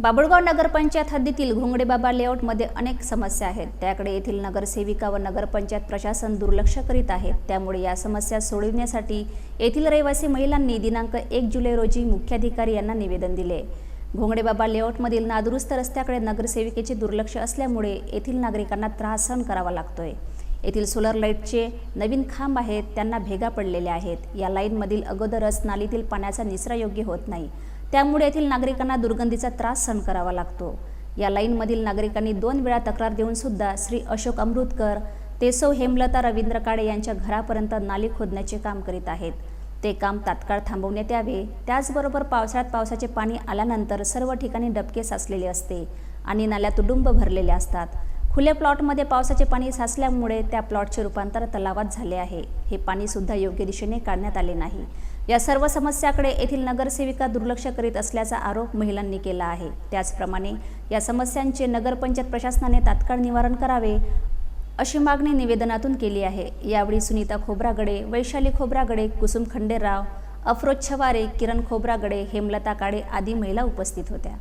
बाबुळगाव नगरपंचायत हद्दीतील घोंगडेबाबा लेआउटमध्ये अनेक समस्या आहेत. त्याकडे येथील नगरसेविका व नगरपंचायत प्रशासन दुर्लक्ष करीत आहेत त्यामुळे या समस्या सोडविण्यासाठी येथील रहिवासी महिलांनी दिनांक एक जुलै रोजी मुख्याधिकारी यांना निवेदन दिले. घोंगडेबाबा लेआउटमधील नादुरुस्त रस्त्याकडे नगरसेविकेचे दुर्लक्ष असल्यामुळे येथील नागरिकांना त्रास सहन करावा लागतोय. येथील सोलर लाईटचे नवीन खांब आहेत त्यांना भेगा पडलेल्या आहेत. या लाईनमधील अगोदरच नालीतील पाण्याचा निसरा योग्य होत नाही. त्यामुळे येथील नागरिकांना दुर्गंधीचा त्रास सहन करावा लागतो. या लाईनमधील नागरिकांनी दोन वेळा तक्रार देऊन सुद्धा श्री अशोक अमृतकर तेसव हेमलता रवींद्र काळे यांच्या घरापर्यंत नाली खोदण्याचे काम करीत आहेत. ते काम तात्काळ थांबवण्यात यावे. त्याचबरोबर पावसाळ्यात पावसाचे पाणी आल्यानंतर सर्व ठिकाणी डबके साचलेले असते आणि नाल्या तुडुंब भरलेल्या असतात. खुल्या प्लॉटमध्ये पावसाचे पाणी साचल्यामुळे त्या प्लॉटचे रूपांतर तलावात झाले आहे. हे पाणीसुद्धा योग्य दिशेने काढण्यात आले नाही. या सर्व समस्याकडे येथील नगरसेविका दुर्लक्ष करीत असल्याचा आरोप महिलांनी केला आहे. त्याचप्रमाणे या समस्यांचे नगरपंचायत प्रशासनाने तात्काळ निवारण करावे अशी मागणी निवेदनातून केली आहे. यावेळी सुनीता खोब्रागडे वैशाली खोब्रागडे कुसुम खंडेराव अफरोज छवारे किरण खोब्रागडे हेमलता काळे आदी महिला उपस्थित होत्या.